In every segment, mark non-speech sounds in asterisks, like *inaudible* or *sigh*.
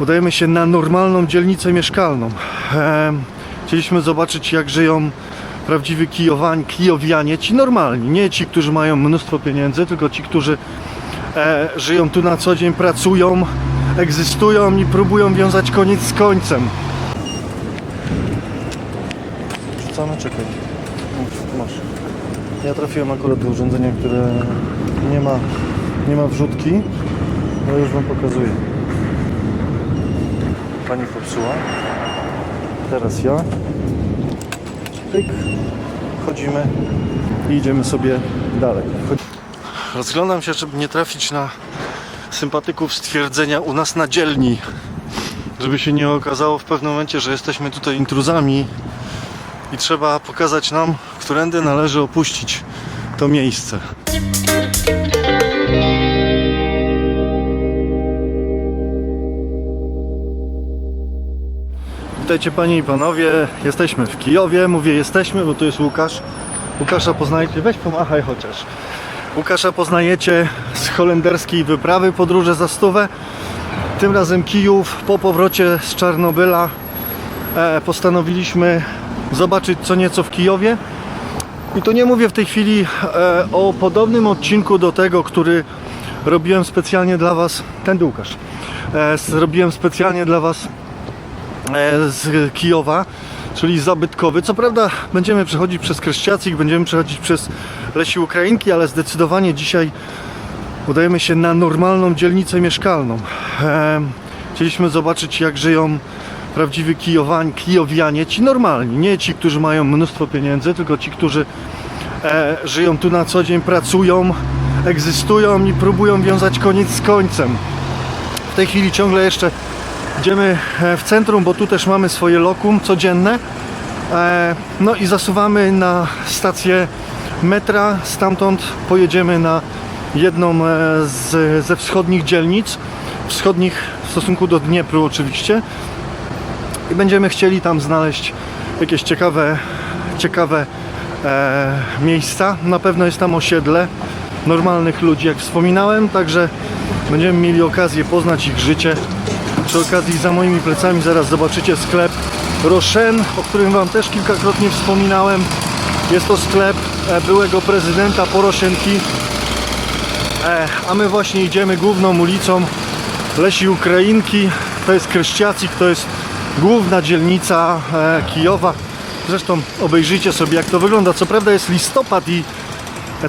Udajemy się na normalną dzielnicę mieszkalną. Chcieliśmy zobaczyć, jak żyją prawdziwi Kijowań, Kijowianie, ci normalni, nie ci, którzy mają mnóstwo pieniędzy, tylko ci, którzy e, żyją tu na co dzień, pracują, egzystują i próbują wiązać koniec z końcem. Rzucamy, czekaj. Masz. Ja trafiłem akurat do urządzenia, które nie ma, nie ma wrzutki. No już Wam pokazuję. Pani popsuła. Teraz ja. Pyk. Wchodzimy i idziemy sobie dalej. Rozglądam się, żeby nie trafić na sympatyków stwierdzenia u nas na dzielni. Żeby się nie okazało w pewnym momencie, że jesteśmy tutaj intruzami i trzeba pokazać nam, którędy należy opuścić to miejsce. Witajcie panie i panowie, jesteśmy w Kijowie, mówię jesteśmy, bo tu jest Łukasz. Łukasza poznajecie, weź pomachaj chociaż. Łukasza poznajecie z holenderskiej wyprawy podróże za stówę. Tym razem Kijów po powrocie z Czarnobyla e, postanowiliśmy zobaczyć co nieco w Kijowie. I to nie mówię w tej chwili e, o podobnym odcinku do tego, który robiłem specjalnie dla Was. Ten Łukasz. E, zrobiłem specjalnie dla Was z Kijowa, czyli zabytkowy. Co prawda będziemy przechodzić przez Kryszciacik, będziemy przechodzić przez Lesi Ukrainki, ale zdecydowanie dzisiaj udajemy się na normalną dzielnicę mieszkalną. E, Chcieliśmy zobaczyć jak żyją prawdziwi Kijowianie, ci normalni, nie ci, którzy mają mnóstwo pieniędzy, tylko ci, którzy e, żyją tu na co dzień, pracują, egzystują i próbują wiązać koniec z końcem. W tej chwili ciągle jeszcze Idziemy e, w centrum, bo tu też mamy swoje lokum codzienne. E, No i zasuwamy na stację metra. Stamtąd pojedziemy na jedną e, z, ze wschodnich dzielnic. Wschodnich w stosunku do Dniepru oczywiście. I będziemy chcieli tam znaleźć jakieś ciekawe, ciekawe e, miejsca. Na pewno jest tam osiedle normalnych ludzi, jak wspominałem, także będziemy mieli okazję poznać ich życie. Przy okazji za moimi plecami zaraz zobaczycie sklep Roshen, o którym Wam też kilkakrotnie wspominałem. Jest to sklep e, byłego prezydenta Poroszenki. E, A my właśnie idziemy główną ulicą Lesi Ukrainki. To jest Kryszciacik, to jest główna dzielnica e, Kijowa. Zresztą obejrzyjcie sobie jak to wygląda. Co prawda jest listopad i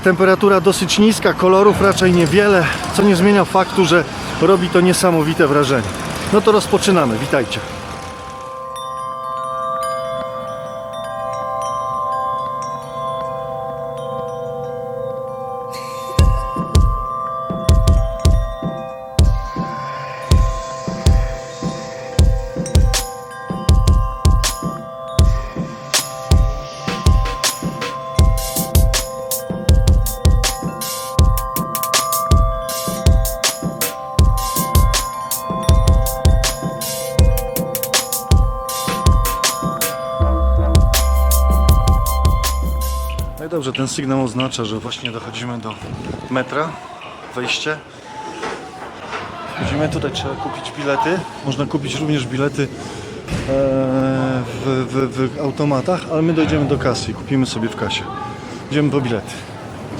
temperatura dosyć niska, kolorów raczej niewiele, co nie zmienia faktu, że robi to niesamowite wrażenie. No to rozpoczynamy, witajcie. Ten sygnał oznacza, że właśnie dochodzimy do metra, wejście. Wchodzimy, tutaj trzeba kupić bilety. Można kupić również bilety e, w, w, w automatach, ale my dojdziemy do kasy i kupimy sobie w kasie. Idziemy po bilety.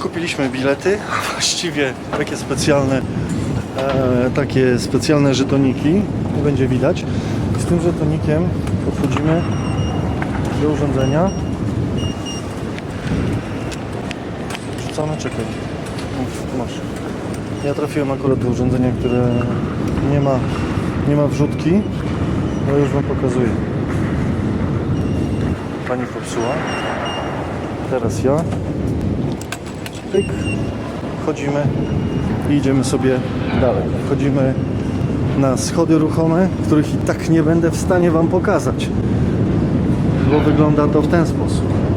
Kupiliśmy bilety, *laughs* właściwie takie specjalne, e, takie specjalne żetoniki, nie będzie widać. Z tym żetonikiem podchodzimy do urządzenia. Rzucamy, czekaj. Masz. Ja trafiłem akurat do urządzenia, które nie ma, nie ma wrzutki. No już Wam pokazuję. Pani popsuła. Teraz ja. Pyk. Wchodzimy i idziemy sobie dalej. Wchodzimy na schody ruchome, których i tak nie będę w stanie Wam pokazać. Bo wygląda to w ten sposób.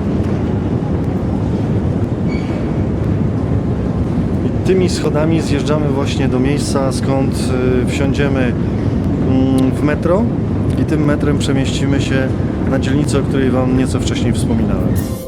Tymi schodami zjeżdżamy właśnie do miejsca, skąd y, wsiądziemy mm, w metro i tym metrem przemieścimy się na dzielnicę, o której Wam nieco wcześniej wspominałem.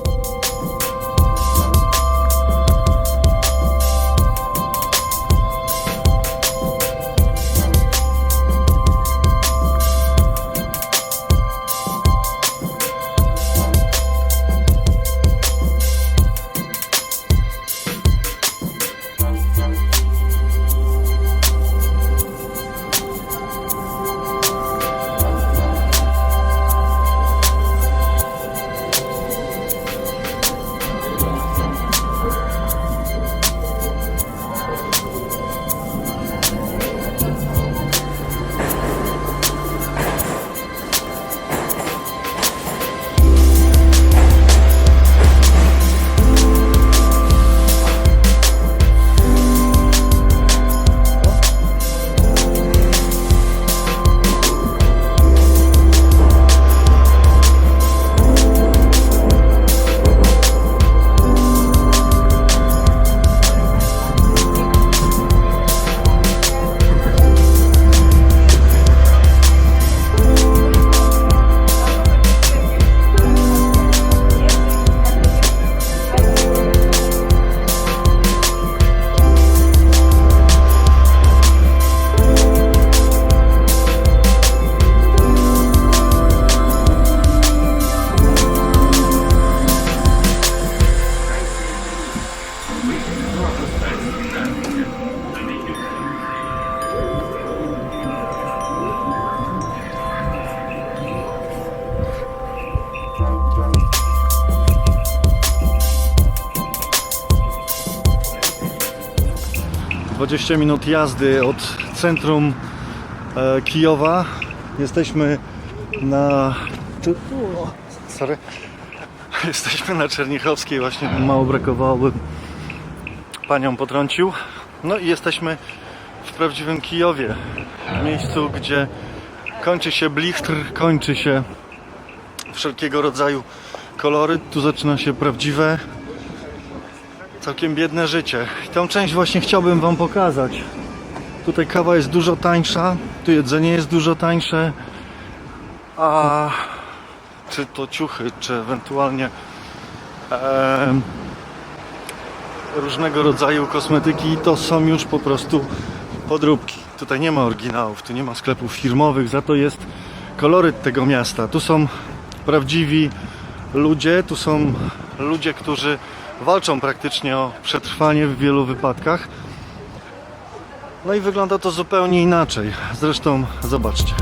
20 minut jazdy od centrum e, Kijowa. Jesteśmy na. Sorry. *laughs* Jesteśmy na Czernichowskiej, właśnie mało brakowało, panią potrącił. No i jesteśmy w prawdziwym Kijowie, w miejscu, gdzie kończy się blichtr, kończy się wszelkiego rodzaju kolory. Tu zaczyna się prawdziwe, całkiem biedne życie. I tą część właśnie chciałbym Wam pokazać. Tutaj kawa jest dużo tańsza, tu jedzenie jest dużo tańsze, a czy to ciuchy, czy ewentualnie em, różnego rodzaju kosmetyki, to są już po prostu podróbki. Tutaj nie ma oryginałów, tu nie ma sklepów firmowych, za to jest koloryt tego miasta. Tu są prawdziwi ludzie, tu są ludzie, którzy walczą praktycznie o przetrwanie w wielu wypadkach. No i wygląda to zupełnie inaczej. Zresztą zobaczcie.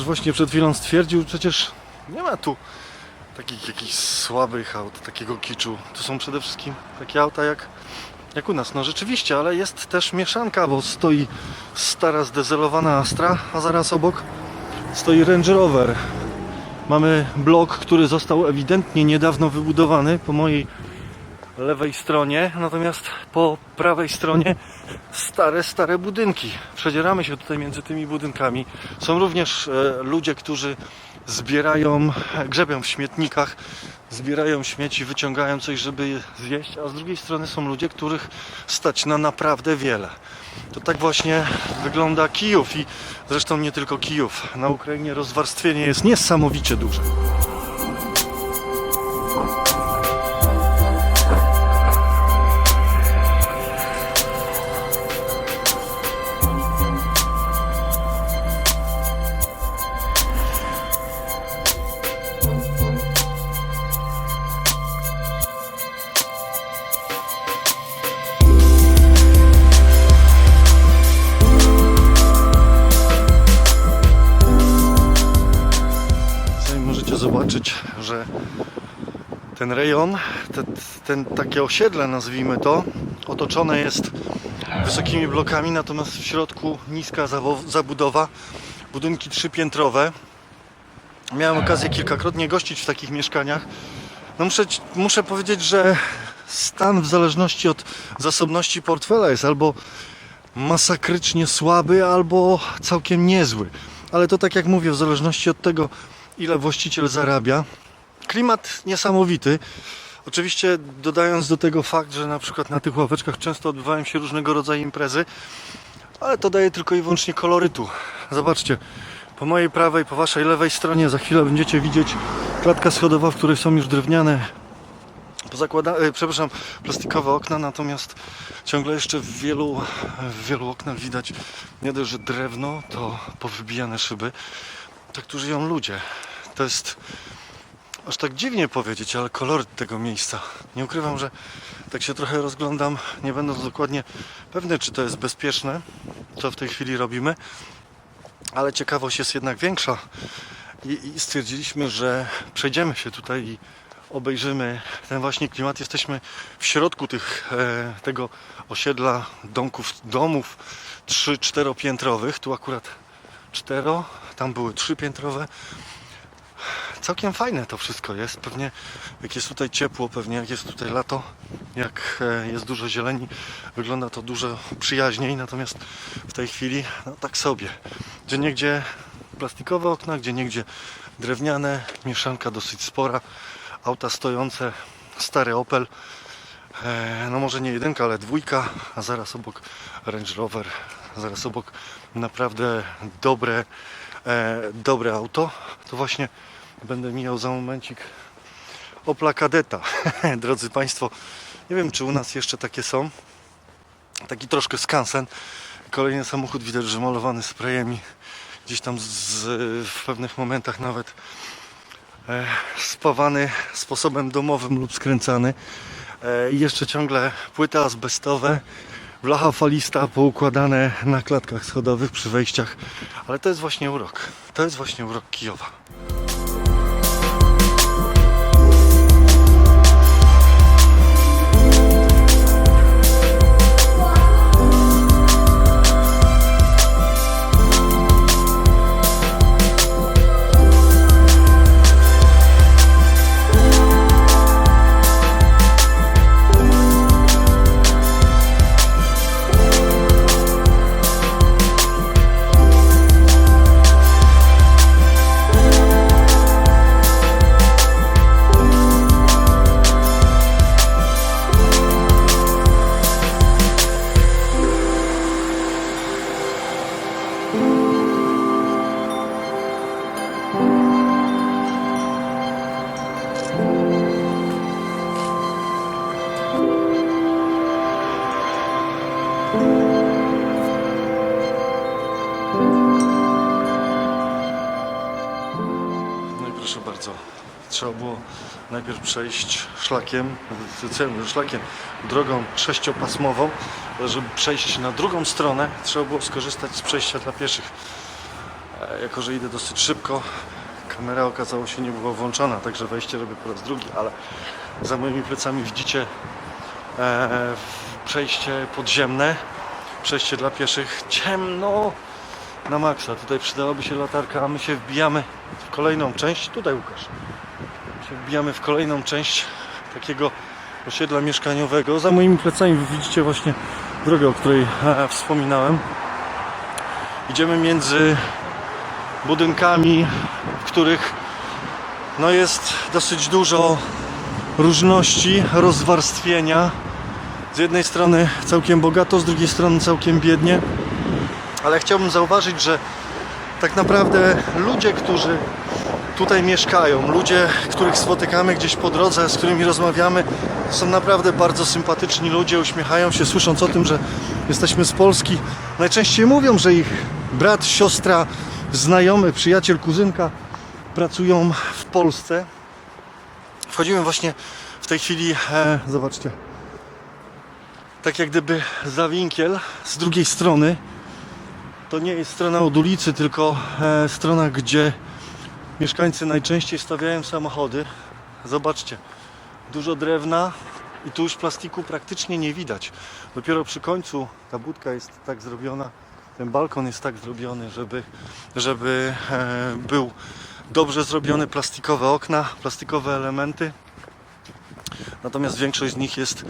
Łukasz właśnie przed chwilą stwierdził, przecież nie ma tu takich jakichś słabych aut, takiego kiczu. Tu są przede wszystkim takie auta jak, jak u nas. No rzeczywiście, ale jest też mieszanka, bo stoi stara zdezelowana Astra, a zaraz obok stoi Range Rover. Mamy blok, który został ewidentnie niedawno wybudowany po mojej lewej stronie, natomiast po prawej stronie stare, stare budynki. Przedzieramy się tutaj między tymi budynkami. Są również e, ludzie, którzy zbierają, grzebią w śmietnikach, zbierają śmieci, wyciągają coś, żeby je zjeść, a z drugiej strony są ludzie, których stać na naprawdę wiele. To tak właśnie wygląda Kijów i zresztą nie tylko Kijów. Na Ukrainie rozwarstwienie jest niesamowicie duże. Ten rejon, te, ten, takie osiedle nazwijmy to, otoczone jest wysokimi blokami, natomiast w środku niska zabudowa, budynki trzypiętrowe. Miałem okazję kilkakrotnie gościć w takich mieszkaniach. No muszę, muszę powiedzieć, że stan w zależności od zasobności portfela jest albo masakrycznie słaby, albo całkiem niezły. Ale to tak jak mówię, w zależności od tego, ile właściciel zarabia. Klimat niesamowity. Oczywiście dodając do tego fakt, że na przykład na tych ławeczkach często odbywają się różnego rodzaju imprezy, ale to daje tylko i wyłącznie kolorytu. Zobaczcie, po mojej prawej, po waszej lewej stronie za chwilę będziecie widzieć klatka schodowa, w której są już drewniane pozakłada, e, przepraszam, plastikowe okna, natomiast ciągle jeszcze w wielu, w wielu oknach widać nie dość, że drewno, to powybijane szyby. Tak tu żyją ludzie. To jest aż tak dziwnie powiedzieć, ale koloryt tego miejsca. Nie ukrywam, że tak się trochę rozglądam, nie będąc dokładnie pewny, czy to jest bezpieczne, co w tej chwili robimy, ale ciekawość jest jednak większa i, i stwierdziliśmy, że przejdziemy się tutaj i obejrzymy ten właśnie klimat. Jesteśmy w środku tych, e, tego osiedla domków, domów 3-4 piętrowych. Tu akurat cztero, tam były trzypiętrowe. Całkiem fajne to wszystko jest. Pewnie jak jest tutaj ciepło, pewnie jak jest tutaj lato, jak e, jest dużo zieleni, wygląda to dużo przyjaźniej. Natomiast w tej chwili no, tak sobie. Gdzie niegdzie plastikowe okna, gdzie niegdzie drewniane, mieszanka dosyć spora, auta stojące, stary Opel, e, no może nie jedynka, ale dwójka, a zaraz obok Range Rover, zaraz obok naprawdę dobre, e, dobre auto. To właśnie będę mijał za momencik Opla Kadeta. *laughs* Drodzy Państwo, nie wiem czy u nas jeszcze takie są. Taki troszkę skansen, Kolejny samochód widać, że malowany sprayem i gdzieś tam z, w pewnych momentach nawet e, spawany sposobem domowym lub skręcany. E, jeszcze ciągle płyty azbestowe, blacha falista poukładane na klatkach schodowych przy wejściach. Ale to jest właśnie urok. To jest właśnie urok Kijowa. Bardzo, trzeba było najpierw przejść szlakiem, szlakiem, drogą sześciopasmową, żeby przejść na drugą stronę, trzeba było skorzystać z przejścia dla pieszych. E, Jako, że idę dosyć szybko, kamera okazało się nie była włączona, także wejście robię po raz drugi, ale za moimi plecami widzicie e, przejście podziemne, przejście dla pieszych, ciemno, na maksa. Tutaj przydałaby się latarka, a my się wbijamy w kolejną część. Tutaj Łukasz. Wbijamy w kolejną część takiego osiedla mieszkaniowego. Za moimi plecami widzicie właśnie drogę, o której *laughs* wspominałem. Idziemy między budynkami, w których no jest dosyć dużo różności, rozwarstwienia. Z jednej strony całkiem bogato, z drugiej strony całkiem biednie ale chciałbym zauważyć, że tak naprawdę ludzie, którzy tutaj mieszkają, ludzie, których spotykamy gdzieś po drodze, z którymi rozmawiamy, są naprawdę bardzo sympatyczni ludzie, uśmiechają się, słysząc o tym, że jesteśmy z Polski. Najczęściej mówią, że ich brat, siostra, znajomy, przyjaciel, kuzynka pracują w Polsce. Wchodzimy właśnie w tej chwili, e, zobaczcie, tak jak gdyby za winkiel z drugiej strony to nie jest strona od ulicy, tylko e, strona, gdzie mieszkańcy najczęściej stawiają samochody. Zobaczcie, dużo drewna i tu już plastiku praktycznie nie widać. Dopiero przy końcu ta budka jest tak zrobiona, ten balkon jest tak zrobiony, żeby, żeby e, był dobrze zrobione plastikowe okna, plastikowe elementy. Natomiast większość z nich jest,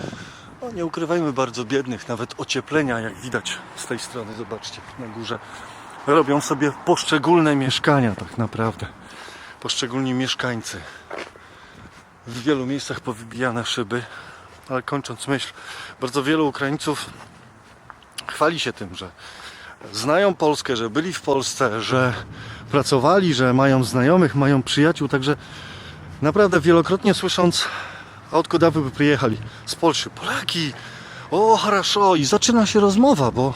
no nie ukrywajmy, bardzo biednych. Nawet ocieplenia, jak widać z tej strony, zobaczcie, na górze. Robią sobie poszczególne mieszkania, tak naprawdę. Poszczególni mieszkańcy. W wielu miejscach powybijane szyby. Ale kończąc myśl, bardzo wielu Ukraińców chwali się tym, że znają Polskę, że byli w Polsce, że pracowali, że mają znajomych, mają przyjaciół, także naprawdę wielokrotnie słysząc a odkąd wy by przyjechali? Z Polski. Polaki! O, хорошо! I zaczyna się rozmowa, bo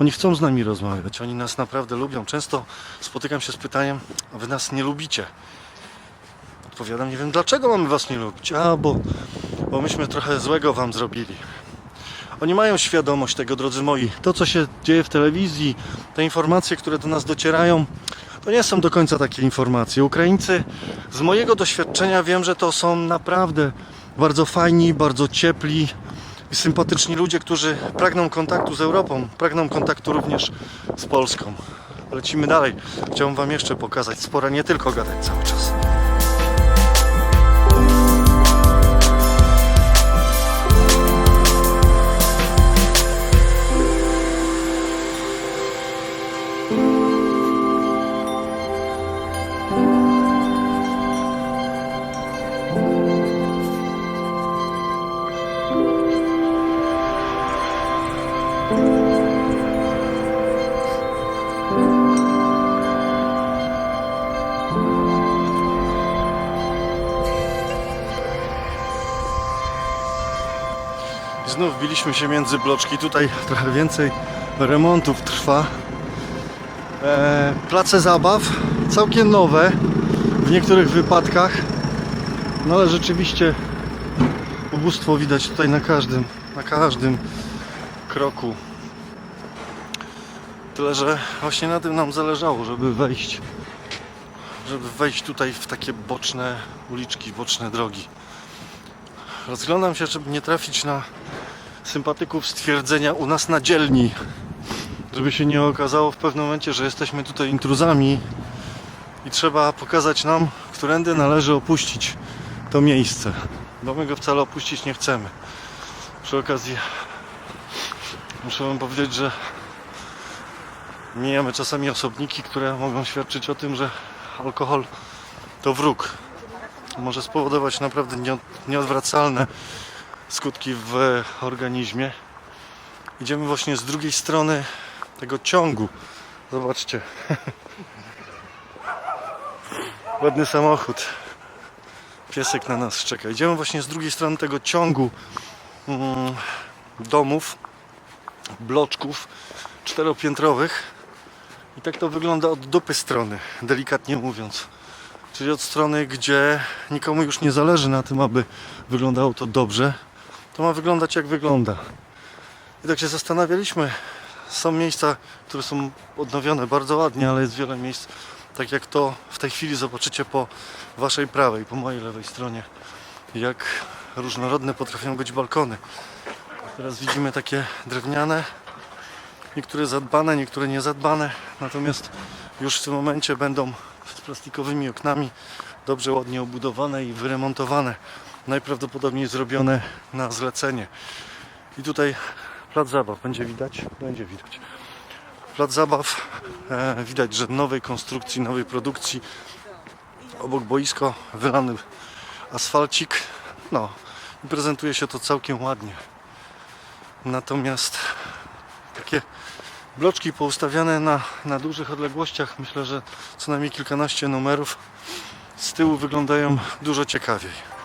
oni chcą z nami rozmawiać. Oni nas naprawdę lubią. Często spotykam się z pytaniem, a wy nas nie lubicie. Odpowiadam, nie wiem dlaczego mamy was nie lubić. A, bo, bo myśmy trochę złego wam zrobili. Oni mają świadomość tego, drodzy moi. To, co się dzieje w telewizji, te informacje, które do nas docierają, to nie są do końca takie informacje. Ukraińcy, z mojego doświadczenia wiem, że to są naprawdę bardzo fajni, bardzo ciepli i sympatyczni ludzie, którzy pragną kontaktu z Europą, pragną kontaktu również z Polską. Lecimy dalej. Chciałbym Wam jeszcze pokazać sporo, nie tylko gadać cały czas. Znów biliśmy się między bloczki. Tutaj trochę więcej remontów trwa. E, place zabaw całkiem nowe w niektórych wypadkach, no ale rzeczywiście ubóstwo widać tutaj na każdym, na każdym kroku. Tyle, że właśnie na tym nam zależało, żeby wejść, żeby wejść tutaj w takie boczne uliczki, boczne drogi. Rozglądam się, żeby nie trafić na sympatyków stwierdzenia u nas na dzielni. Żeby się nie okazało w pewnym momencie, że jesteśmy tutaj intruzami i trzeba pokazać nam, którędy należy opuścić to miejsce. Bo my go wcale opuścić nie chcemy. Przy okazji muszę wam powiedzieć, że mijamy czasami osobniki, które mogą świadczyć o tym, że alkohol to wróg. Może spowodować naprawdę nieod- nieodwracalne skutki w organizmie. Idziemy właśnie z drugiej strony tego ciągu. Zobaczcie. *laughs* Ładny samochód. Piesek na nas czeka. Idziemy właśnie z drugiej strony tego ciągu mm, domów, bloczków czteropiętrowych. I tak to wygląda od dupy strony, delikatnie mówiąc. Czyli od strony, gdzie nikomu już nie zależy na tym, aby wyglądało to dobrze, to ma wyglądać jak wygląda. I tak się zastanawialiśmy. Są miejsca, które są odnowione bardzo ładnie, ale jest wiele miejsc, tak jak to w tej chwili zobaczycie po waszej prawej, po mojej lewej stronie, jak różnorodne potrafią być balkony. Teraz widzimy takie drewniane, niektóre zadbane, niektóre niezadbane, natomiast już w tym momencie będą z plastikowymi oknami dobrze ładnie obudowane i wyremontowane. Najprawdopodobniej zrobione na zlecenie. I tutaj plac zabaw będzie widać? Będzie widać. Plac zabaw e, widać, że nowej konstrukcji, nowej produkcji. Obok boisko wylany asfalcik. No i prezentuje się to całkiem ładnie. Natomiast takie bloczki poustawiane na, na dużych odległościach, myślę, że co najmniej kilkanaście numerów z tyłu wyglądają dużo ciekawiej.